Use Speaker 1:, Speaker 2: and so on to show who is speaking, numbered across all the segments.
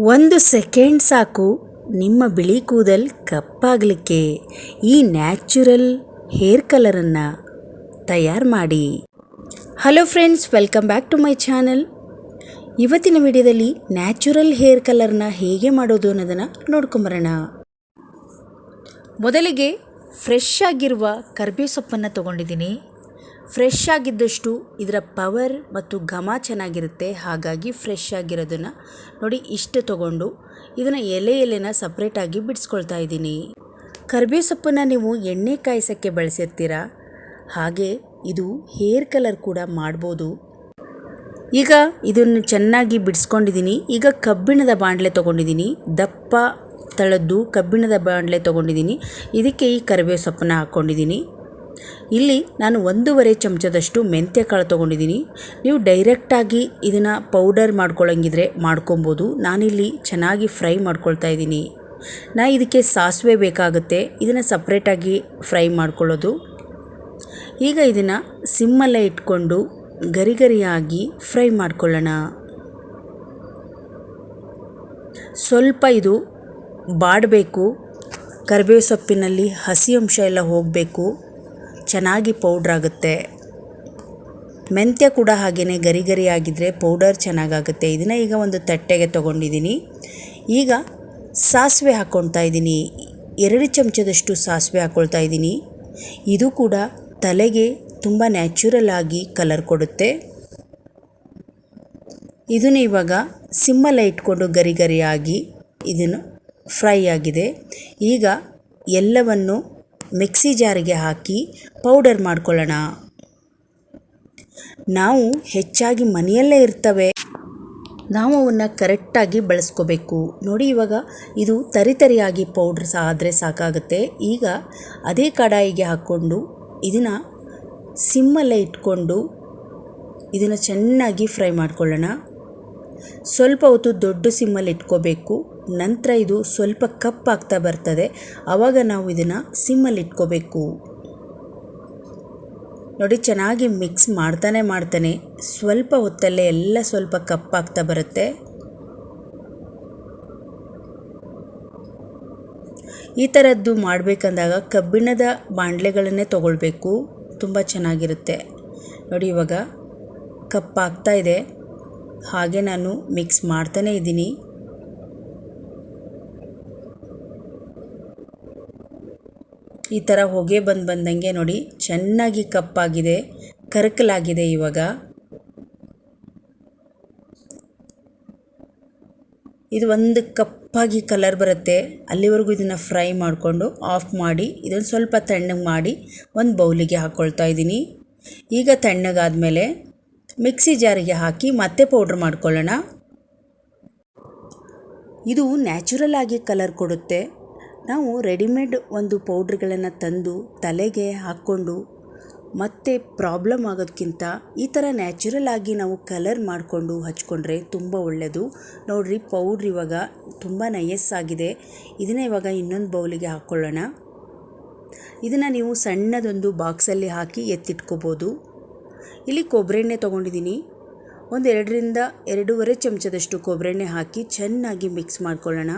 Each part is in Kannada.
Speaker 1: ಒಂದು ಸೆಕೆಂಡ್ ಸಾಕು. ನಿಮ್ಮ ಬಿಳಿ ಕೂದಲ್ ಕಪ್ಪಾಗಲಿಕ್ಕೆ. ಈ ನ್ಯಾಚುರಲ್ ಹೇರ್ ಕಲರನ್ನು ತಯಾರು ಮಾಡಿ. Hello friends, welcome back to my channel. ಇವತ್ತಿನ ವಿಡಿಯೋದಲ್ಲಿ ನ್ಯಾಚುರಲ್ ಹೇರ್ ಕಲರ್ನ ಹೇಗೆ ಮಾಡೋದು ಅನ್ನೋದನ್ನು ನೋಡ್ಕೊಂಬರೋಣ. ಮೊದಲಿಗೆ ಫ್ರೆಶ್ ಆಗಿರುವ ಕರ್ಬೇವು ಸೊಪ್ಪನ್ನು ತೊಗೊಂಡಿದ್ದೀನಿ. ಫ್ರೆಶ್ ಆಗಿದ್ದಷ್ಟು ಇದರ ಪವರ್ ಮತ್ತು ಘಮ ಚೆನ್ನಾಗಿರುತ್ತೆ. ಹಾಗಾಗಿ ಫ್ರೆಶ್ ಆಗಿರೋದನ್ನು ನೋಡಿ ಇಷ್ಟು ತೊಗೊಂಡು ಇದನ್ನು ಎಲೆ ಎಲೆನ ಸಪ್ರೇಟಾಗಿ ಬಿಡಿಸ್ಕೊಳ್ತಾ ಇದ್ದೀನಿ. ಕರ್ಬೇವು ಸೊಪ್ಪನ್ನು ನೀವು ಎಣ್ಣೆ ಕಾಯಿಸೋಕ್ಕೆ ಬಳಸಿರ್ತೀರಾ? ಹಾಗೆ ಇದು ಹೇರ್ ಕಲರ್ ಕೂಡ ಮಾಡ್ಬೋದು. ಈಗ ಇದನ್ನು ಚೆನ್ನಾಗಿ ಬಿಡಿಸ್ಕೊಂಡಿದ್ದೀನಿ. ಈಗ ಕಬ್ಬಿಣದ ಬಾಣಲೆ ತೊಗೊಂಡಿದ್ದೀನಿ. ದಪ್ಪ, ತಳದ್ದು ಕಬ್ಬಿಣದ ಬಾಣಲೆ ತೊಗೊಂಡಿದ್ದೀನಿ. ಇದಕ್ಕೆ ಈ ಕರಿಬೇವು ಸೊಪ್ಪನ್ನ ಹಾಕ್ಕೊಂಡಿದ್ದೀನಿ ಇಲ್ಲಿ ನಾನು ಒಂದೂವರೆ ಚಮಚದಷ್ಟು ಮೆಂತ್ಯ ಕಾಳು ತೊಗೊಂಡಿದ್ದೀನಿ. ನೀವು ಡೈರೆಕ್ಟಾಗಿ ಇದನ್ನು ಪೌಡರ್ ಮಾಡ್ಕೊಳ್ಳೋಂಗಿದ್ರೆ ಮಾಡ್ಕೊಬೋದು. ನಾನಿಲ್ಲಿ ಚೆನ್ನಾಗಿ ಫ್ರೈ ಮಾಡ್ಕೊಳ್ತಾ ಇದ್ದೀನಿ. ನಾ ಇದಕ್ಕೆ ಸಾಸಿವೆ ಬೇಕಾಗುತ್ತೆ. ಇದನ್ನು ಸಪ್ರೇಟಾಗಿ ಫ್ರೈ ಮಾಡ್ಕೊಳ್ಳೋದು. ಈಗ ಇದನ್ನು ಸಿಮ್ಮಲ್ಲೇ ಇಟ್ಕೊಂಡು ಗರಿ ಗರಿಯಾಗಿ ಫ್ರೈ ಮಾಡ್ಕೊಳ್ಳೋಣ. ಸ್ವಲ್ಪ ಇದು ಬಾಡಬೇಕು. ಕರಿಬೇವು ಸೊಪ್ಪಿನಲ್ಲಿ ಹಸಿ ಅಂಶ ಎಲ್ಲ ಹೋಗಬೇಕು. ಚೆನ್ನಾಗಿ ಪೌಡ್ರ್ ಆಗುತ್ತೆ. ಮೆಂತ್ಯ ಕೂಡ ಹಾಗೆಯೇ ಗರಿ ಗರಿ ಆಗಿದ್ದರೆ ಪೌಡರ್ ಚೆನ್ನಾಗಾಗುತ್ತೆ. ಇದನ್ನು ಈಗ ಒಂದು ತಟ್ಟೆಗೆ ತೊಗೊಂಡಿದ್ದೀನಿ ಈಗ ಸಾಸಿವೆ ಹಾಕ್ಕೊಳ್ತಾ ಇದ್ದೀನಿ ಎರಡು ಚಮಚದಷ್ಟು ಸಾಸಿವೆ ಹಾಕ್ಕೊಳ್ತಾ ಇದ್ದೀನಿ ಇದು ಕೂಡ ತಲೆಗೆ ತುಂಬ ನ್ಯಾಚುರಲ್ ಆಗಿ ಕಲರ್ ಕೊಡುತ್ತೆ. ಇದನ್ನು ಇವಾಗ ಸಿಮ್ಮಲ್ಲಿ ಇಟ್ಕೊಂಡು ಗರಿ ಗರಿಯಾಗಿ ಇದನ್ನು ಫ್ರೈ ಆಗಿದೆ. ಈಗ ಎಲ್ಲವನ್ನು ಮಿಕ್ಸಿ ಜಾರಿಗೆ ಹಾಕಿ ಪೌಡರ್ ಮಾಡ್ಕೊಳ್ಳೋಣ. ನಾವು ಹೆಚ್ಚಾಗಿ ಮನೆಯಲ್ಲೇ ಇರ್ತವೆ. ನಾವು ಅವನ್ನು ಕರೆಕ್ಟಾಗಿ ಬಳಸ್ಕೋಬೇಕು. ನೋಡಿ ಇವಾಗ ಇದು ತರಿತರಿಯಾಗಿ ಪೌಡ್ರ್ ಸಹ ಆದರೆ ಸಾಕಾಗುತ್ತೆ. ಈಗ ಅದೇ ಕಡಾಯಿಗೆ ಹಾಕ್ಕೊಂಡು ಇದನ್ನು ಸಿಮ್ಮಲ್ಲೇ ಇಟ್ಕೊಂಡು ಇದನ್ನು ಚೆನ್ನಾಗಿ ಫ್ರೈ ಮಾಡ್ಕೊಳ್ಳೋಣ. ಸ್ವಲ್ಪ ಹೊತ್ತು ದೊಡ್ಡ ಸಿಮ್ಮಲ್ಲಿ ಇಟ್ಕೋಬೇಕು, ನಂತರ ಇದು ಸ್ವಲ್ಪ ಕಪ್ಪಾಗ್ತಾ ಬರ್ತದೆ ಆವಾಗ ನಾವು ಇದನ್ನು ಸಿಮ್ಮಲ್ಲಿ ಇಟ್ಕೋಬೇಕು. ನೋಡಿ, ಚೆನ್ನಾಗಿ ಮಿಕ್ಸ್ ಮಾಡ್ತಾನೆ ಮಾಡ್ತಾನೆ, ಸ್ವಲ್ಪ ಹೊತ್ತಲ್ಲೇ ಎಲ್ಲ ಸ್ವಲ್ಪ ಕಪ್ಪಾಗ್ತಾ ಬರುತ್ತೆ. ಈ ಥರದ್ದು ಮಾಡಬೇಕಂದಾಗ ಕಬ್ಬಿಣದ ಬಾಂಡ್ಲೆಗಳನ್ನೇ ತೊಗೊಳ್ಬೇಕು, ತುಂಬ ಚೆನ್ನಾಗಿರುತ್ತೆ. ನೋಡಿ, ಇವಾಗ ಕಪ್ಪಾಗ್ತಾ ಇದೆ. ಹಾಗೆ ನಾನು ಮಿಕ್ಸ್ ಮಾಡ್ತಾನೇ ಇದ್ದೀನಿ. ಈ ಥರ ಹೊಗೆ ಬಂದು ಬಂದಂಗೆ ನೋಡಿ, ಚೆನ್ನಾಗಿ ಕಪ್ಪಾಗಿದೆ ಕರಕಲಾಗಿದೆ ಇವಾಗ. ಇದು ಒಂದು ಕಪ್ಪಾಗಿ ಕಲರ್ ಬರುತ್ತೆ. ಅಲ್ಲಿವರೆಗೂ ಇದನ್ನು ಫ್ರೈ ಮಾಡಿಕೊಂಡು ಆಫ್ ಮಾಡಿ ಇದನ್ನು ಸ್ವಲ್ಪ ತಣ್ಣಗೆ ಮಾಡಿ ಒಂದು ಬೌಲಿಗೆ ಹಾಕ್ಕೊಳ್ತಾ ಇದ್ದೀನಿ. ಈಗ ತಣ್ಣಗಾದಮೇಲೆ ಮಿಕ್ಸಿ ಜಾರಿಗೆ ಹಾಕಿ ಮತ್ತೆ ಪೌಡ್ರ್ ಮಾಡ್ಕೊಳ್ಳೋಣ. ಇದು ನ್ಯಾಚುರಲ್ ಆಗಿ ಕಲರ್ ಕೊಡುತ್ತೆ. ನಾವು ರೆಡಿಮೇಡ್ ಒಂದು ಪೌಡ್ರ್ಗಳನ್ನು ತಂದು ತಲೆಗೆ ಹಾಕ್ಕೊಂಡು ಮತ್ತೆ ಪ್ರಾಬ್ಲಮ್ ಆಗೋದಕ್ಕಿಂತ ಈ ಥರ ನ್ಯಾಚುರಲ್ ಆಗಿ ನಾವು ಕಲರ್ ಮಾಡಿಕೊಂಡು ಹಚ್ಕೊಂಡ್ರೆ ತುಂಬ ಒಳ್ಳೆಯದು ನೋಡಿರಿ ಪೌಡ್ರ್ ಇವಾಗ ತುಂಬ ನಯಸ್ಸಾಗಿದೆ ಇದನ್ನೇ ಇವಾಗ ಇನ್ನೊಂದು ಬೌಲಿಗೆ ಹಾಕ್ಕೊಳ್ಳೋಣ. ಇದನ್ನು ನೀವು ಸಣ್ಣದೊಂದು ಬಾಕ್ಸಲ್ಲಿ ಹಾಕಿ ಎತ್ತಿಟ್ಕೋಬೋದು. ಇಲ್ಲಿ ಕೊಬ್ಬರೆಣ್ಣೆ ತೊಗೊಂಡಿದ್ದೀನಿ. ಒಂದು ಎರಡರಿಂದ ಎರಡೂವರೆ ಚಮಚದಷ್ಟು ಕೊಬ್ಬರೆಣ್ಣೆ ಹಾಕಿ ಚೆನ್ನಾಗಿ ಮಿಕ್ಸ್ ಮಾಡ್ಕೊಳ್ಳೋಣ.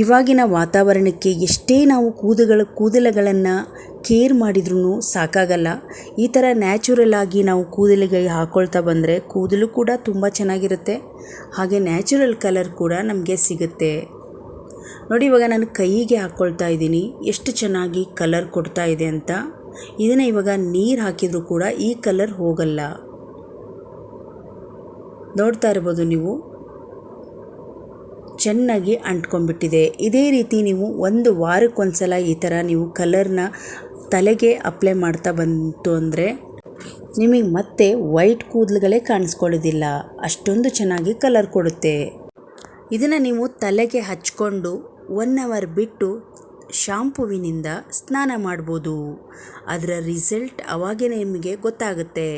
Speaker 1: ಇವಾಗಿನ ವಾತಾವರಣಕ್ಕೆ ಎಷ್ಟೇ ನಾವು ಕೂದಗಳ, ಕೂದಲುಗಳನ್ನು ಕೇರ್ ಮಾಡಿದ್ರೂ ಸಾಕಾಗಲ್ಲ. ಈ ಥರ ನ್ಯಾಚುರಲ್ ಆಗಿ ನಾವು ಕೂದಲಿಗೆ ಹಾಕ್ಕೊಳ್ತಾ ಬಂದರೆ ಕೂದಲು ಕೂಡ ತುಂಬ ಚೆನ್ನಾಗಿರುತ್ತೆ. ಹಾಗೆ ನ್ಯಾಚುರಲ್ ಕಲರ್ ಕೂಡ ನಮಗೆ ಸಿಗುತ್ತೆ. ನೋಡಿ ಇವಾಗ ನಾನು ಕೈಗೆ ಹಾಕ್ಕೊಳ್ತಾ ಇದ್ದೀನಿ. ಎಷ್ಟು ಚೆನ್ನಾಗಿ ಕಲರ್ ಕೊಡ್ತಾ ಇದೆ ಅಂತ. ಇದನ್ನು ಇವಾಗ ನೀರು ಹಾಕಿದರೂ ಕೂಡ ಈ ಕಲರ್ ಹೋಗಲ್ಲ. ನೋಡ್ತಾ ಇರ್ಬೋದು ನೀವು. ಚೆನ್ನಾಗಿ ಅಂಟ್ಕೊಂಡ್ಬಿಟ್ಟಿದೆ. ಇದೇ ರೀತಿ ನೀವು ಒಂದು ವಾರಕ್ಕೊಂದ್ಸಲ ಈ ಥರ ನೀವು ಕಲರ್ನ ತಲೆಗೆ ಅಪ್ಲೈ ಮಾಡ್ತಾ ಬಂತು ಅಂದರೆ ನಿಮಗೆ ಮತ್ತೆ ವೈಟ್ ಕೂದಲುಗಳೇ ಕಾಣಿಸ್ಕೊಳ್ಳೋದಿಲ್ಲ. ಅಷ್ಟೊಂದು ಚೆನ್ನಾಗಿ ಕಲರ್ ಕೊಡುತ್ತೆ. ಇದನ್ನು ನೀವು ತಲೆಗೆ ಹಚ್ಕೊಂಡು ಒನ್ ಅವರ್ ಬಿಟ್ಟು ಶಾಂಪುವಿನಿಂದ ಸ್ನಾನ ಮಾಡ್ಬೋದು. ಅದರ ರಿಸಲ್ಟ್ ಅವಾಗೇ ನಿಮಗೆ ಗೊತ್ತಾಗುತ್ತೆ.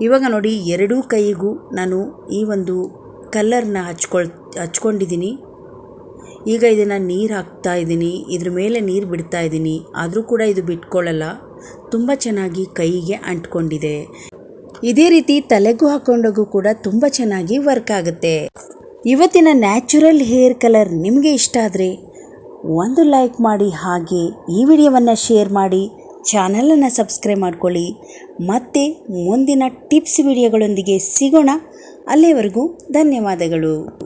Speaker 1: ಇವಾಗ ನೋಡಿ, ಎರಡೂ ಕೈಗೂ ನಾನು ಈ ಒಂದು ಕಲ್ಲರ್ನ ಹಚ್ಕೊಳ್, ಹಚ್ಕೊಂಡಿದ್ದೀನಿ. ಈಗ ಇದನ್ನು ನೀರು ಹಾಕ್ತಾ ಇದ್ದೀನಿ. ಇದ್ರ ಮೇಲೆ ನೀರು ಬಿಡ್ತಾ ಇದ್ದೀನಿ. ಆದರೂ ಕೂಡ ಇದು ಬಿಟ್ಕೊಳ್ಳಲ್ಲ ತುಂಬ ಚೆನ್ನಾಗಿ ಕೈಗೆ ಅಂಟ್ಕೊಂಡಿದೆ. ಇದೇ ರೀತಿ ತಲೆಗೂ ಹಾಕೊಂಡಾಗೂ ಕೂಡ ತುಂಬ ಚೆನ್ನಾಗಿ ವರ್ಕ್ ಆಗುತ್ತೆ. ಇವತ್ತಿನ ನ್ಯಾಚುರಲ್ ಹೇರ್ ಕಲರ್ ನಿಮಗೆ ಇಷ್ಟ ಆದರೆ ಒಂದು ಲೈಕ್ ಮಾಡಿ ಹಾಗೆ ಈ ವಿಡಿಯೋವನ್ನು ಶೇರ್ ಮಾಡಿ, ಚಾನಲನ್ನು ಸಬ್ಸ್ಕ್ರೈಬ್ ಮಾಡ್ಕೊಳ್ಳಿ. ಮತ್ತೆ ಮುಂದಿನ ಟಿಪ್ಸ್ ವಿಡಿಯೋಗಳೊಂದಿಗೆ ಸಿಗೋಣ. ಅಲ್ಲಿವರೆಗೂ ಧನ್ಯವಾದಗಳು.